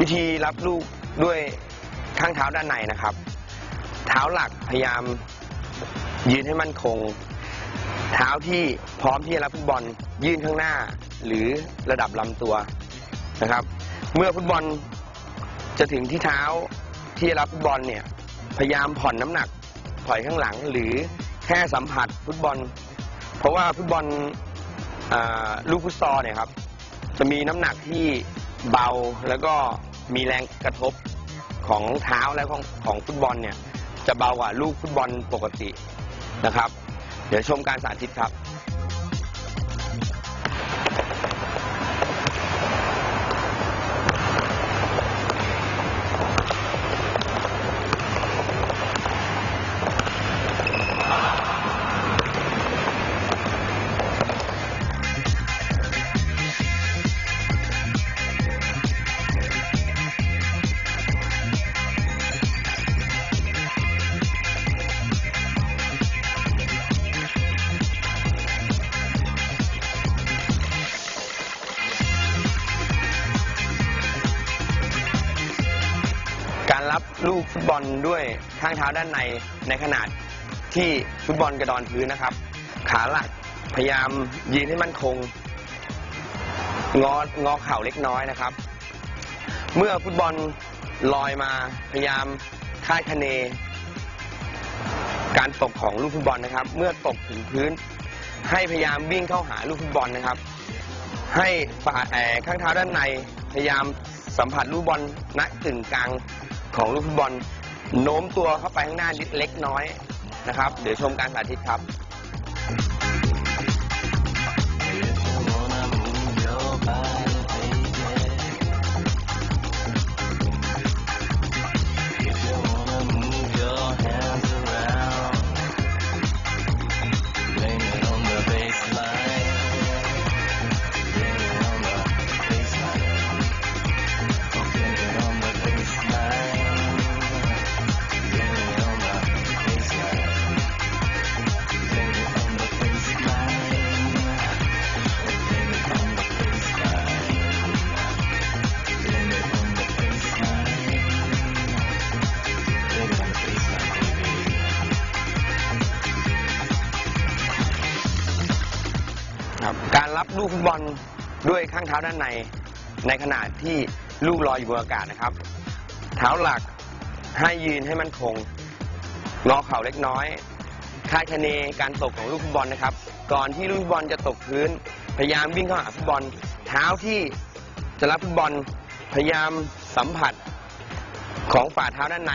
วิธีรับลูกด้วยข้างเท้าด้านในนะครับ เท้าหลักพยายามยืนให้มั่นคง เท้าที่พร้อมที่จะรับฟุตบอลยื่นข้างหน้า หรือระดับลำตัวนะครับ เมื่อฟุตบอลจะถึงที่เท้าที่จะรับฟุตบอลเนี่ยพยายามผ่อนน้ำหนักถอยข้างหลังหรือแค่สัมผัสฟุตบอล เพราะว่าฟุตบอลลูกฟุตซอลเนี่ยครับจะมีน้ำหนักที่เบาแล้วก็ มีแรงกระทบของเท้าและของของฟุตบอลเนี่ยจะเบากว่าลูกฟุตบอลปกตินะครับ เดี๋ยวชมการสาธิตครับ รับลูกฟุตบอลด้วยข้างเท้าด้านในในขนาดที่ฟุตบอลกระดอนพื้นนะครับ ขาหลักพยายามยืนให้มั่นคง งองอเข่าเล็กน้อยนะครับ เมื่อฟุตบอลลอยมาพยายามคาดคะเน การตกของลูกฟุตบอลนะครับ เมื่อตกถึงพื้น ให้พยายามวิ่งเข้าหาลูกฟุตบอลนะครับ ให้ฝ่าแออข้างเท้าด้านในพยายามสัมผัสลูกบอลณกึ่งกลาง ของลูกฟุตบอลโน้มตัวเข้าไปข้างหน้านิดเล็กน้อยนะครับ เดี๋ยวชมการสาธิตครับ รับลูกฟุตบอลด้วยข้างเท้าด้านใน ในขณะที่ลูกลอยอยู่บนอากาศนะครับ เท้าหลักให้ยืนให้มั่นคงงอเข่าเล็กน้อยคาดคะเนการตกของลูกฟุตบอลนะครับ ก่อนที่ลูกฟุตบอลจะตกพื้น พยายามวิ่งเข้าหาฟุตบอล เท้าที่จะรับฟุตบอลพยายามสัมผัสของฝ่าเท้าด้านใน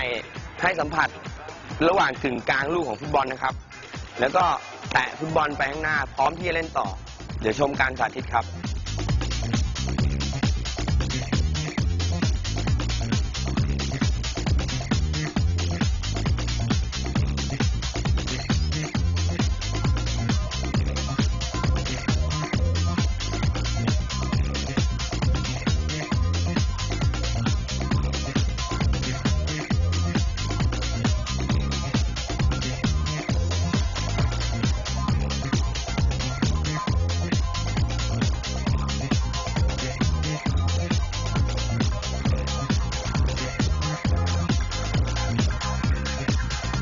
ให้สัมผัสระหว่างกึ่งกลางลูกของฟุตบอลนะครับ แล้วก็แตะฟุตบอลไปข้างหน้า พร้อมที่จะเล่นต่อ เดี๋ยวชมการสาธิตครับ